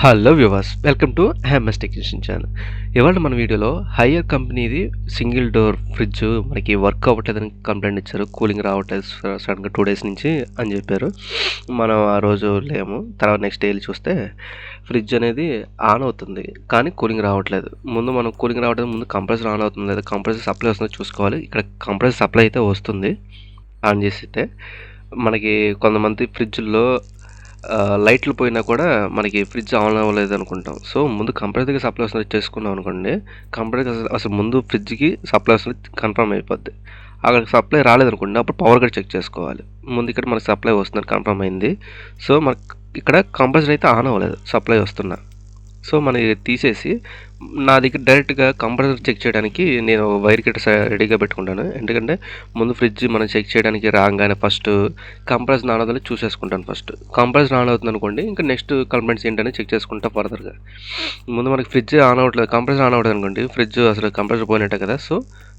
Hello viewers welcome to హ్యామస్ technician channel. ఇవాళ మన వీడియోలో హయ్యర్ కంపెనీది సింగిల్ డోర్ ఫ్రిడ్జ్ మనకి వర్క్ అవ్వట్లేదని కంప్లైంట్ ఇచ్చారు కూలింగ్ రావట్లేదు సడన్గా టూ డేస్ నుంచి అని చెప్పారు. మనం ఆ రోజు లేము తర్వాత నెక్స్ట్ డే చూస్తే ఫ్రిడ్జ్ అనేది ఆన్ అవుతుంది కానీ కూలింగ్ రావట్లేదు. ముందు మనం కూలింగ్ రావట్లేదు ముందు కంప్రెసర్ ఆన్ అవుతుంది లేదా కంప్రెసర్ సప్లై వస్తుందో చూసుకోవాలి. ఇక్కడ కంప్రెసర్ సప్లై అయితే వస్తుంది ఆన్ చేసితే మనకి కొంతమంది ఫ్రిడ్జ్లో లైట్లు పోయినా కూడా మనకి ఫ్రిడ్జ్ ఆన్ అవ్వలేదు అనుకుంటాం. సో ముందు కంప్రెసర్కి సప్లై వస్తుంది చేసుకున్నాం అనుకోండి కంప్రెసర్ అసలు- ముందు ఫ్రిడ్జ్కి సప్లై వస్తుంది కన్ఫర్మ్ అయిపోద్ది. అక్కడ సప్లై రాలేదనుకోండి అప్పుడు పవర్ కట్ చెక్ చేసుకోవాలి. ముందు ఇక్కడ మనకి సప్లై వస్తుందని కన్ఫర్మ్ అయింది. సో మనకి ఇక్కడ కంప్రెసర్ అయితే ఆన్ అవ్వలేదు సప్లై వస్తున్నా. సో మనకి తీసేసి నా దగ్గర డైరెక్ట్గా కంప్రెసర్ చెక్ చేయడానికి నేను వైర్ కిట్ రెడీగా పెట్టుకుంటాను. ఎందుకంటే ముందు ఫ్రిడ్జ్ మనం చెక్ చేయడానికి రాగానే ఫస్ట్ కంప్రెసర్ ఆన్ అవుతుందో చూసేసుకుంటాను ఫస్ట్. కంప్రెసర్ ఆన్ అవుతుంది అనుకోండి ఇంకా నెక్స్ట్ కంప్లైంట్స్ ఏంటని చెక్ చేసుకుంటా ఫర్దర్గా. ముందు మనకి ఫ్రిడ్జ్ ఆన్ అవ్వట్లేదు కంప్రెసర్ ఆన్ అవ్వట్లేదు అనుకోండి ఫ్రిడ్జ్ అసలు కంప్రెసర్ పోయినట్టే కదా సో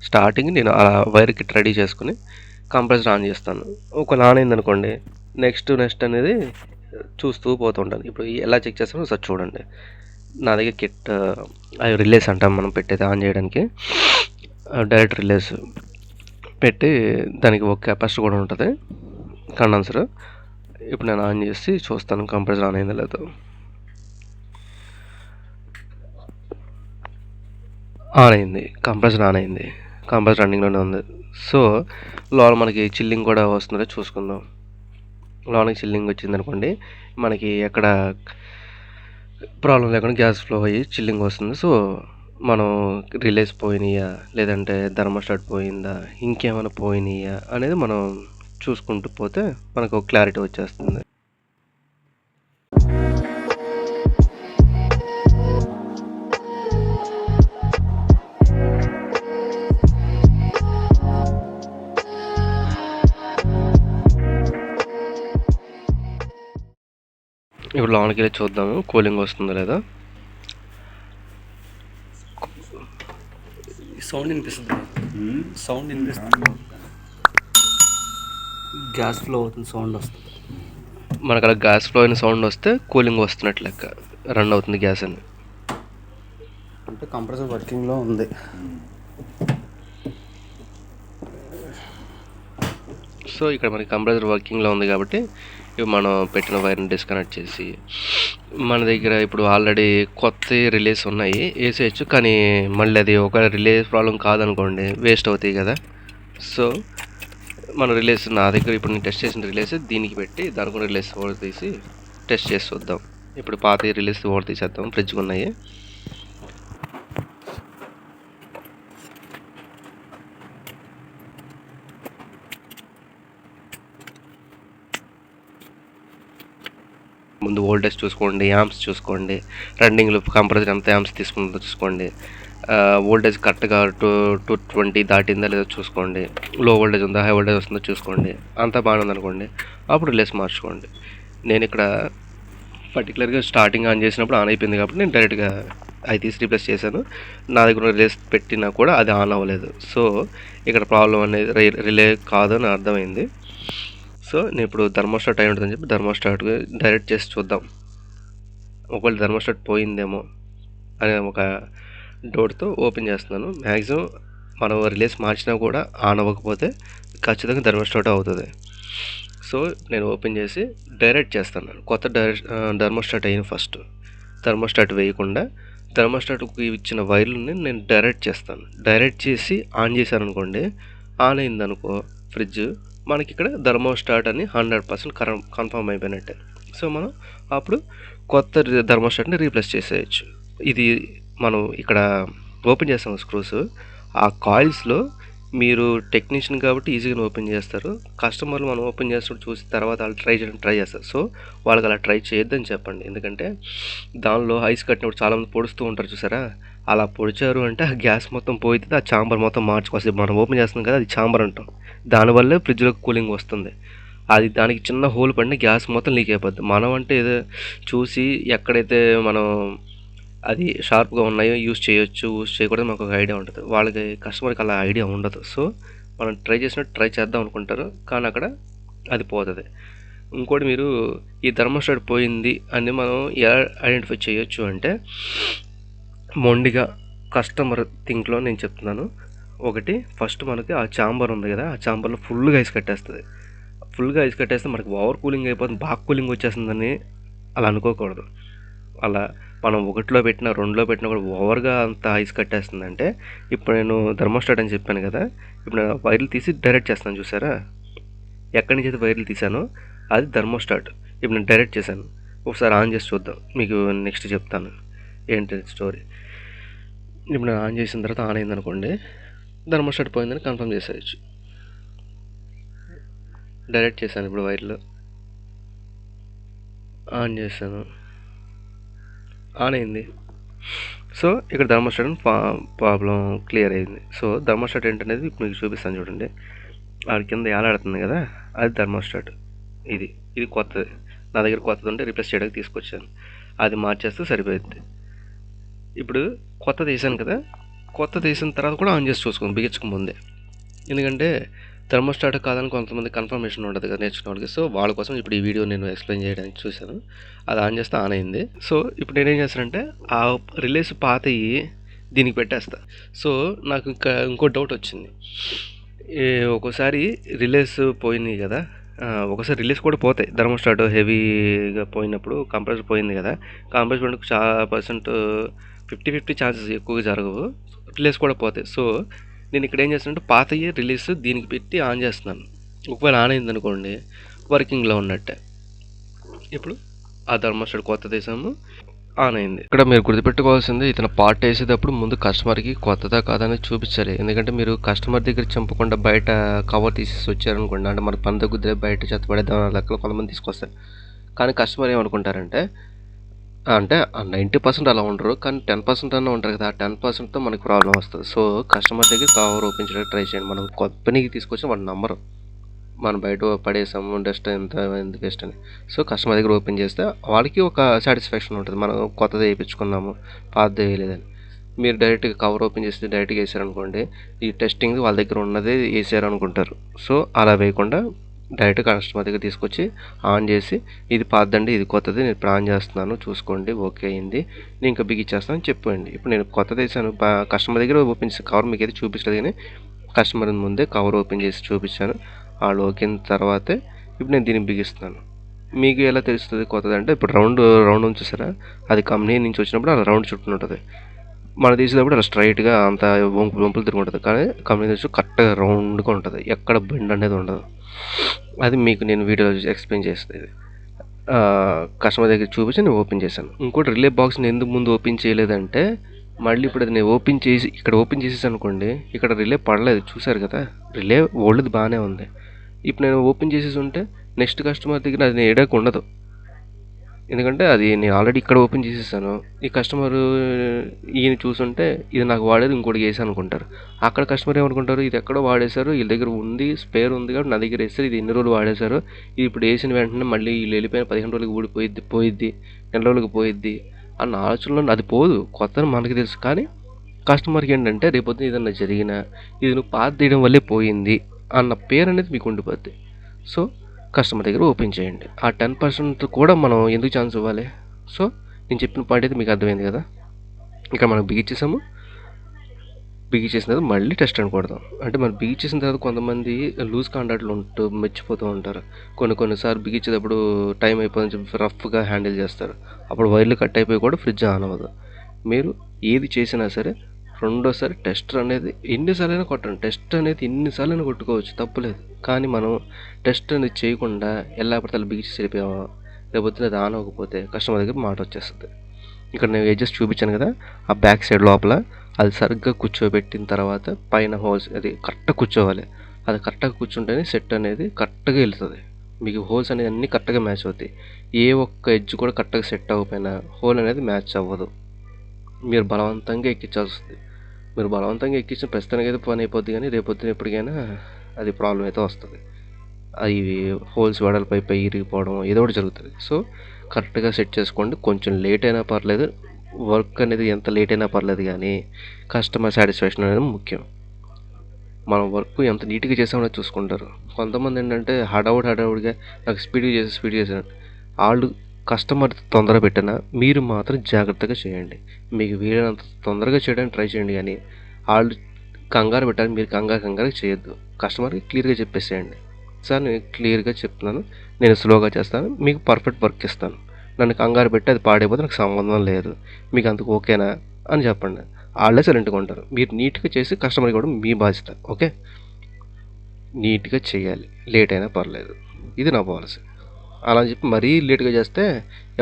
స్టార్టింగ్ నేను ఆ వైర్ కిట్ రెడీ చేసుకుని కంప్రెసర్ ఆన్ చేస్తాను. ఒక ఆన్ అయింది అనుకోండి నెక్స్ట్ నెక్స్ట్ అనేది చూస్తూ పోతుంటాను ఇప్పుడు ఎలా చెక్ చేస్తానో ఒకసారి చూడండి. నా దగ్గర కిట్ అవి రిలేస్ అంటాం మనం పెట్టేది ఆన్ చేయడానికి. డైరెక్ట్ రిలేస్ పెట్టి దానికి ఒక కెపాసిటీ కూడా ఉంటుంది. కండెన్సర్ ఇప్పుడు నేను ఆన్ చేసి చూస్తాను కంప్రెసర్ ఆన్ అయిందో లేదో. ఆన్ అయింది. కంప్రెసర్ ఆన్ అయింది. కంప్రెసర్ రన్నింగ్లోనే ఉంది. సో లోన మనకి చిల్లింగ్ కూడా వస్తుందో చూసుకుందాం. లోనకి చిల్లింగ్ వచ్చింది అనుకోండి మనకి ఎక్కడ ప్రాబ్లం లేకుండా గ్యాస్ ఫ్లో అయ్యి చిల్లింగ్ వస్తుంది. సో మనం రిలేస్ పోయినాయా? లేదంటే ధర్మస్టార్ట్ పోయిందా? ఇంకేమైనా పోయినాయా? అనేది మనం చూసుకుంటూ పోతే మనకు క్లారిటీ వచ్చేస్తుంది. ఇప్పుడు లోనికి వెళ్ళి చూద్దాము. కూలింగ్ వస్తుందో లేదా? సౌండ్ వినిపిస్తుంది? సౌండ్ వినిపిస్తుంది? గ్యాస్ ఫ్లో అవుతుంది సౌండ్ వస్తుంది. మనకు అలా గ్యాస్ ఫ్లో అయిన సౌండ్ వస్తే కూలింగ్ వస్తున్నట్లు లెక్క. రన్ అవుతుంది గ్యాస్ అని. అంటే కంప్రెసర్ వర్కింగ్లో ఉంది. సో ఇక్కడ మనకి కంప్రెసర్ వర్కింగ్లో ఉంది కాబట్టి ఇవి మనం పెట్టిన వైర్ని డిస్కనెక్ట్ చేసి మన దగ్గర ఇప్పుడు ఆల్రెడీ కొత్త రిలేస్ ఉన్నాయి వేసేయచ్చు. కానీ మళ్ళీ అది ఒక రిలీజ్ ప్రాబ్లం కాదనుకోండి వేస్ట్ అవుతాయి కదా. సో మన రిలేస్ నా దగ్గర ఇప్పుడు నేను టెస్ట్ చేసిన రిలేస్ దీనికి పెట్టి దానికి కూడా రిలేస్ ఓడ తీసి టెస్ట్ చేసి చూద్దాం. ఇప్పుడు పాత రిలేస్ ఓడ తీసేద్దాం ఫ్రిడ్జ్కి ఉన్నాయి ముందు వోల్టేజ్ చూసుకోండి యామ్స్ చూసుకోండి రన్నింగ్లో కంప్రెసర్ ఎంత యామ్స్ తీసుకుందో చూసుకోండి. వోల్టేజ్ కరెక్ట్గా టూ టూ ట్వంటీ దాటిందా లేదో చూసుకోండి. లో వోల్టేజ్ ఉందా హై వోల్టేజ్ వస్తుందో చూసుకోండి. అంతా బాగానే ఉందనుకోండి అప్పుడు లెస్ మార్చుకోండి. నేను ఇక్కడ పర్టికులర్గా స్టార్టింగ్ ఆన్ చేసినప్పుడు ఆన్ అయిపోయింది కాబట్టి నేను డైరెక్ట్గా అది తీసి రీప్లేస్ చేశాను. నా దగ్గర రిలేస్ పెట్టినా కూడా అది ఆన్ అవ్వలేదు. సో ఇక్కడ ప్రాబ్లం అనేది రి- రిలే కాదు అని అర్థమైంది. సో నేను ఇప్పుడు థర్మోస్టాట్ అయి ఉంటుందని చెప్పి థర్మోస్టాట్ డైరెక్ట్ చేసి చూద్దాం. ఒకవేళ థర్మోస్టాట్ పోయిందేమో అనే ఒక డోర్తో ఓపెన్ చేస్తున్నాను. మ్యాక్సిమం మనం రిలేస్ మార్చినా కూడా ఆన్ అవ్వకపోతే ఖచ్చితంగా థర్మోస్టాట్ అవుతుంది. సో నేను ఓపెన్ చేసి డైరెక్ట్ చేస్తాను. కొత్త డైరెక్ట్ థర్మోస్టాట్ అయ్యింది ఫస్ట్. థర్మోస్టాట్ వేయకుండా థర్మోస్టాట్కి ఇచ్చిన వైర్లని నేను డైరెక్ట్ చేస్తాను. డైరెక్ట్ చేసి ఆన్ చేశాను అనుకోండి ఆన్ అయిందనుకో ఫ్రిడ్జ్ మనకి ఇక్కడ థర్మోస్టాట్ అని హండ్రెడ్ పర్సెంట్ కన్ఫర్మ్ అయిపోయినట్టే. సో మనం అప్పుడు కొత్త థర్మోస్టాట్ని రీప్లేస్ చేసేయచ్చు. ఇది మనం ఇక్కడ ఓపెన్ చేస్తాం స్క్రూస్. ఆ కాయిల్స్లో మీరు టెక్నీషియన్ కాబట్టి ఈజీగా ఓపెన్ చేస్తారు. కస్టమర్లు మనం ఓపెన్ చేస్తున్నప్పుడు చూసి తర్వాత వాళ్ళు ట్రై చేయడం ట్రై చేస్తారు. సో వాళ్ళకి అలా ట్రై చేయొద్దని చెప్పండి. ఎందుకంటే దానిలో ఐస్ కట్టినప్పుడు చాలామంది పొడుస్తూ ఉంటారు చూసారా? అలా పొడిచారు అంటే ఆ గ్యాస్ మొత్తం పోయితే ఆ చాంబర్ మొత్తం మార్చుకోవాలి మనం ఓపెన్ చేస్తున్నాం కదా అది చాంబర్ అంటాం. దానివల్లే ఫ్రిడ్జ్లో కూలింగ్ వస్తుంది. అది దానికి చిన్న హోల్ పడిన గ్యాస్ మొత్తం లీక్ అయిపోద్ది. మనం అంటే ఏదో చూసి ఎక్కడైతే మనం అది షార్ప్గా ఉన్నాయో యూస్ చేయొచ్చు యూస్ చేయకూడదు మాకు ఒక ఐడియా ఉంటుంది. వాళ్ళకి కస్టమర్కి అలా ఐడియా ఉండదు. సో మనం ట్రై చేసినట్టు ట్రై చేద్దాం అనుకుంటారు. కానీ అక్కడ అది పోతుంది. ఇంకోటి మీరు ఈ థర్మోస్టాట్ పోయింది అని మనం ఎలా ఐడెంటిఫై చేయొచ్చు అంటే మొండిగా కస్టమర్ థింక్లో నేను చెప్తున్నాను. ఒకటి ఫస్ట్ మనకి ఆ చాంబర్ ఉంది కదా ఆ చాంబర్లో ఫుల్గా ఐస్ కట్టేస్తుంది. ఫుల్గా ఐస్ కట్టేస్తే మనకి ఓవర్ కూలింగ్ అయిపోతుంది బాగా కూలింగ్ వచ్చేస్తుందని అలా అనుకోకూడదు. అలా మనం ఒకటిలో పెట్టినా రెండులో పెట్టినా కూడా ఓవర్గా అంత ఐస్ కట్టేస్తుందంటే ఇప్పుడు నేను థర్మోస్టాట్ అని చెప్పాను కదా ఇప్పుడు నేను వైర్లు తీసి డైరెక్ట్ చేస్తాను చూసారా? ఎక్కడి నుంచి అయితే వైర్లు తీసానో అది థర్మోస్టాట్ ఇప్పుడు నేను డైరెక్ట్ చేశాను. ఒకసారి ఆన్ చేసి చూద్దాం. మీకు నెక్స్ట్ చెప్తాను. ఏంటి స్టోరీ? ఇప్పుడు నేను ఆన్ చేసిన తర్వాత ఆన్ అయింది అనుకోండి థర్మోస్టాట్ పోయిందని కన్ఫర్మ్ చేసేయచ్చు. డైరెక్ట్ చేశాను ఇప్పుడు వైర్లు. ఆన్ చేశాను. ఆన్ అయింది. సో ఇక్కడ థర్మోస్టాట్ ప్రాబ్లం క్లియర్ అయింది. సో థర్మోస్టాట్ ఏంటనేది ఇప్పుడు మీకు చూపిస్తాను చూడండి. ఆడ కింద ఏలాడుతుంది కదా అది థర్మోస్టాట్ ఇది ఇది కొత్తది. నా దగ్గర కొత్తది ఉంటే రిప్లేస్ చేయడానికి తీసుకొచ్చాను. అది మార్చేస్తే సరిపోయింది ఇప్పుడు కొత్త తీసాను కదా కొత్త తీసిన తర్వాత కూడా ఆన్ చేసి చూసుకోండి బిగించక ముందే. ఎందుకంటే థర్మోస్టాట్ కాదని కొంతమంది కన్ఫర్మేషన్ ఉండదు కదా నేర్చుకున్న వాళ్ళకి సో వాళ్ళ కోసం ఇప్పుడు ఈ వీడియో నేను ఎక్స్ప్లెయిన్ చేయడానికి చూశాను. అది ఆన్ చేస్తే ఆన్ అయింది. సో ఇప్పుడు నేనేం చేస్తానంటే ఆ రిలేస్ పాతయి దీనికి పెట్టేస్తా. సో నాకు ఇంకా ఇంకో డౌట్ వచ్చింది. ఒక్కోసారి రిలేస్ పోయినాయి కదా. ఒకసారి రిలీజ్ కూడా పోతాయి. థర్మోస్టాట్ హెవీగా పోయినప్పుడు కంప్రెసర్ పోయింది కదా. కంప్రెసర్ చాలా పర్సెంట్ ఫిఫ్టీ ఫిఫ్టీ ఛాన్సెస్ ఎక్కువగా జరగవు. రిలీజ్ కూడా పోతాయి. సో నేను ఇక్కడ ఏం చేస్తానంటే పాతయ్యే రిలీజ్ దీనికి పెట్టి ఆన్ చేస్తున్నాను. ఒకవేళ ఆన్ అయింది అనుకోండి వర్కింగ్లో ఉన్నట్టే. ఇప్పుడు ఆ థర్మోస్టాట్ కొత్త దేశము ఆన్ అయింది. ఇక్కడ మీరు గుర్తుపెట్టుకోవాల్సింది ఇతను పార్ట్ వేసేటప్పుడు ముందు కస్టమర్కి కొత్తదా కాదని చూపించాలి. ఎందుకంటే మీరు కస్టమర్ దగ్గర చంపకుండా బయట కవర్ తీసేసి వచ్చారనుకోండి అంటే మన పని దగ్గర బయట చెత్త పడేద్దాం అనే కొంతమంది తీసుకొస్తారు. కానీ కస్టమర్ ఏమనుకుంటారంటే అంటే నైంటీ పర్సెంట్ అలా ఉండరు కానీ టెన్ పర్సెంట్ అన్న ఉంటారు కదా ఆ టెన్ పర్సెంట్తో మనకి ప్రాబ్లం వస్తుంది. సో కస్టమర్ దగ్గర కవర్ ఓపెన్ చేయడానికి ట్రై చేయండి. మనం కంపెనీకి తీసుకొచ్చి వాళ్ళ నంబరు. మనం బయట పడేసాము డస్ట్ ఎంత ఎంత వేస్ట్ అని. సో కస్టమర్ దగ్గర ఓపెన్ చేస్తే వాళ్ళకి ఒక సాటిస్ఫాక్షన్ ఉంటుంది. మనం కొత్తది వేయించుకున్నాము పాతది వేయలేదని. మీరు డైరెక్ట్గా కవర్ ఓపెన్ చేస్తే డైరెక్ట్గా వేసారనుకోండి ఈ టెస్టింగ్ వాళ్ళ దగ్గర ఉన్నదే వేసారు అనుకుంటారు సో అలా వేయకుండా డైరెక్ట్గా కస్టమర్ దగ్గర తీసుకొచ్చి ఆన్ చేసి ఇది పాతదండి ఇది కొత్తది నేను ప్లాన్ చేస్తున్నాను చూసుకోండి ఓకే అయింది నేను ఇంకా బిగిచ్చేస్తాను చెప్పండి. ఇప్పుడు నేను కొత్తది వేసాను కస్టమర్ దగ్గర ఓపెన్ చేసి కవర్ మీకు అయితే చూపించలేదు కానీ కస్టమర్ ముందే కవర్ ఓపెన్ చేసి చూపించాను. వాళ్ళు ఓకే తర్వాతే ఇప్పుడు నేను దీన్ని బిగిస్తున్నాను. మీకు ఎలా తెలుస్తుంది కొత్తది అంటే ఇప్పుడు రౌండ్ రౌండ్ ఉంచేసారా అది కంపెనీ నుంచి వచ్చినప్పుడు అలా రౌండ్ చుట్టూ ఉంటుంది మన తీసేటప్పుడు అలా స్ట్రైట్గా అంత వంపు వంపులు తిరుగుంటుంది. కానీ కంపెనీ నుంచి కరెక్ట్గా రౌండ్గా ఉంటుంది. ఎక్కడ బెండ్ అనేది ఉండదు. అది మీకు నేను వీడియోలో ఎక్స్ప్లెయిన్ చేస్తుంది కస్టమర్ దగ్గర చూపించి నేను ఓపెన్ చేశాను. ఇంకోటి రిలే బాక్స్ని ఎందుకు ముందు ఓపెన్ చేయలేదంటే మళ్ళీ ఇప్పుడు అది నేను ఓపెన్ చేసి ఇక్కడ ఓపెన్ చేసేసి అనుకోండి ఇక్కడ రిలే పడలేదు. చూసారు కదా? రిలే ఓల్డ్ది బాగానే ఉంది. ఇప్పుడు నేను ఓపెన్ చేసేసి ఉంటే నెక్స్ట్ కస్టమర్ దగ్గర అది నేను ఎడకు ఉండదు. ఎందుకంటే అది నేను ఆల్రెడీ ఇక్కడ ఓపెన్ చేసేసాను. ఈ కస్టమర్ ఈయన చూసుంటే ఇది నాకు వాడేది ఇంకోటి వేసాను అనుకుంటారు. అక్కడ కస్టమర్ ఏమనుకుంటారు? ఇది ఎక్కడో వాడేశారు వీళ్ళ దగ్గర ఉంది స్పేర్ ఉంది కాబట్టి నా దగ్గర వేస్తారు ఇది ఎన్ని రోజులు వాడేశారు. ఇది ఇప్పుడు వేసిన వెంటనే మళ్ళీ వీళ్ళు వెళ్ళిపోయిన పదిహేను రోజులకి ఊడిపోయిద్ది పోయిద్ది నెల రోజులకి పోయిద్ది అన్న ఆలోచనలో అది పోదు కొత్త మనకి తెలుసు. కానీ కస్టమర్కి ఏంటంటే రేపొద్దున ఏదన్నా జరిగినా ఇది నువ్వు పాత తీయడం వల్లే పోయింది అన్న పేరు అనేది మీకు ఉండిపోద్ది. సో కస్టమర్ దగ్గర ఓపెన్ చేయండి. ఆ టెన్ పర్సెంట్ కూడా మనం ఎందుకు ఛాన్స్ ఇవ్వాలి? సో నేను చెప్పిన పాయింట్ అయితే మీకు అర్థమైంది కదా? ఇక్కడ మనం బిగిచ్చేసాము బిగిచ్చేసిన తర్వాత మళ్ళీ టెస్ట్ అని కొడదాం. అంటే మనం బిగిచ్చేసిన తర్వాత కొంతమంది లూజ్ కాంటాక్ట్లు ఉంటూ మెచ్చిపోతూ ఉంటారు. కొన్ని కొన్నిసార్లు బిగించేటప్పుడు టైం అయిపోయిందని చెప్పి రఫ్గా హ్యాండిల్ చేస్తారు. అప్పుడు వైర్లు కట్ అయిపోయి కూడా ఫ్రిడ్జ్ ఆన్ అవ్వదు. మీరు ఏది చేసినా సరే రెండోసారి టెస్ట్ అనేది ఎన్నిసార్లు అయినా కొట్టండి. టెస్ట్ అనేది ఎన్నిసార్లు అయినా కొట్టుకోవచ్చు తప్పులేదు. కానీ మనం టెస్ట్ అనేది చేయకుండా ఎలా పడితే అలా బిగించి వెళ్ళిపోయామా లేకపోతే అది ఆన్ అవ్వకపోతే కస్టమర్ దగ్గర మాట వచ్చేస్తుంది. ఇక్కడ నేను ఎడ్జెస్ చూపించాను కదా ఆ బ్యాక్ సైడ్ లోపల అది సరిగ్గా కూర్చోబెట్టిన తర్వాత పైన హోల్స్ అది కరెక్ట్గా కూర్చోవాలి. అది కరెక్ట్గా కూర్చుంటేనే సెట్ అనేది కరెక్ట్గా వెళ్తుంది. మీకు హోల్స్ అనేది అన్నీ కరెక్ట్గా మ్యాచ్ అవుతాయి. ఏ ఒక్క ఎడ్జ్ కూడా కరెక్ట్గా సెట్ అవ్వకపోయినా హోల్ అనేది మ్యాచ్ అవ్వదు. మీరు బలవంతంగా ఎక్కించాల్సి వస్తుంది. మీరు బలవంతంగా ఎక్కించిన ప్రస్తుతానికి అయితే పని అయిపోద్ది కానీ రేపొద్దున ఎప్పటికైనా అది ప్రాబ్లం అయితే వస్తుంది. అవి హోల్స్ వెడల్పై పై ఇరిగిపోవడం ఏదో ఒకటి జరుగుతుంది. సో కరెక్ట్గా సెట్ చేసుకోండి. కొంచెం లేట్ అయినా పర్లేదు. వర్క్ అనేది ఎంత లేట్ అయినా పర్లేదు కానీ కస్టమర్ సాటిస్ఫాక్షన్ అనేది ముఖ్యం. మనం వర్క్ ఎంత నీట్గా చేసామని చూసుకుంటారు. కొంతమంది ఏంటంటే హడావుడి హడావుడిగా నాకు స్పీడ్గా చేసి స్పీడ్ చేసాను వాళ్ళు కస్టమర్ తొందర పెట్టినా మీరు మాత్రం జాగ్రత్తగా చేయండి. మీకు వీలైనంత తొందరగా చేయడానికి ట్రై చేయండి కానీ వాళ్ళు కంగారు పెట్టాలి మీరు కంగారు కంగారు చేయొద్దు. కస్టమర్కి క్లియర్గా చెప్పేసేయండి. సార్ నేను క్లియర్గా చెప్తున్నాను. నేను స్లోగా చేస్తాను. మీకు పర్ఫెక్ట్ వర్క్ ఇస్తాను. నన్ను కంగారు పెట్టి అది పాడైపోతే నాకు సంబంధం లేదు. మీకు అందుకు ఓకేనా అని చెప్పండి. వాళ్ళే సైలెంట్గా ఉంటారు. మీరు నీట్గా చేసి కస్టమర్కి కూడా మీ బాధ్యత ఓకే? నీట్గా చేయాలి. లేట్ అయినా పర్లేదు. ఇది నా పాలసీ. అలా అని చెప్పి మరీ లేట్గా చేస్తే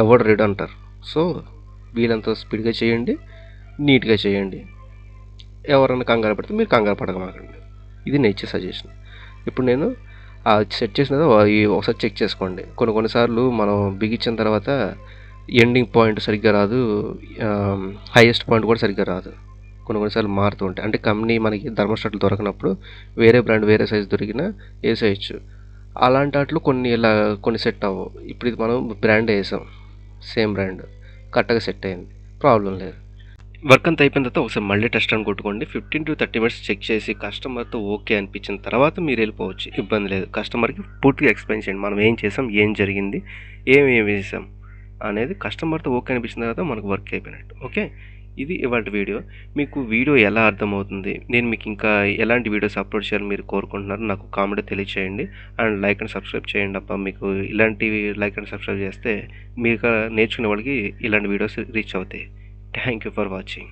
ఎవడు రెడీ అంటారు. సో వీలంత స్పీడ్గా చేయండి నీట్గా చేయండి. ఎవరైనా కంగారు పడితే మీరు కంగారు పడకమాకండి. ఇది నేను ఇచ్చే సజెషన్. ఇప్పుడు నేను సెట్ చేసిన ఒకసారి చెక్ చేసుకోండి. కొన్ని కొన్నిసార్లు మనం బిగించిన తర్వాత ఎండింగ్ పాయింట్ సరిగ్గా రాదు హైయెస్ట్ పాయింట్ కూడా సరిగ్గా రాదు. కొన్ని కొన్నిసార్లు మారుతూ ఉంటాయి. అంటే కంపెనీ మనకి ధర్మస్టాట్లు దొరకనప్పుడు వేరే బ్రాండ్ వేరే సైజ్ దొరికినా వేసేయచ్చు. అలాంటి వాటిలో కొన్ని ఇలా కొన్ని సెట్ అవ్వవు ఇప్పుడు ఇది మనం బ్రాండ్ వేసాం. Same brand. కరెక్ట్గా సెట్ అయింది. ప్రాబ్లం లేదు. వర్క్ అంతా అయిపోయిన తర్వాత ఒకసారి మళ్ళీ టెస్ట్ అని కొట్టుకోండి. Fifteen to thirty minutes check చేసి కస్టమర్తో ఓకే అనిపించిన తర్వాత మీరు వెళ్ళిపోవచ్చు. ఇబ్బంది లేదు. కస్టమర్కి పూర్తిగా ఎక్స్ప్లెయిన్ చేయండి. మనం ఏం చేసాం? ఏం జరిగింది? ఏం ఏం చేసాం అనేది కస్టమర్తో ఓకే అనిపించిన తర్వాత మనకు వర్క్ అయిపోయినట్టు. ఓకే? ఇది ఇవాళ వీడియో. మీకు వీడియో ఎలా అర్థమవుతుంది? నేను మీకు ఇంకా ఎలాంటి వీడియోస్ అప్లోడ్ చేయాలని మీరు కోరుకుంటున్నారు నాకు కామెంట్ తెలియచేయండి. అండ్ లైక్ అండ్ సబ్స్క్రైబ్ చేయండి అప్ప మీకు ఇలాంటివి లైక్ అండ్ సబ్స్క్రైబ్ చేస్తే మీరు నేర్చుకునే వాళ్ళకి ఇలాంటి వీడియోస్ రీచ్ అవుతాయి. Thank you for watching.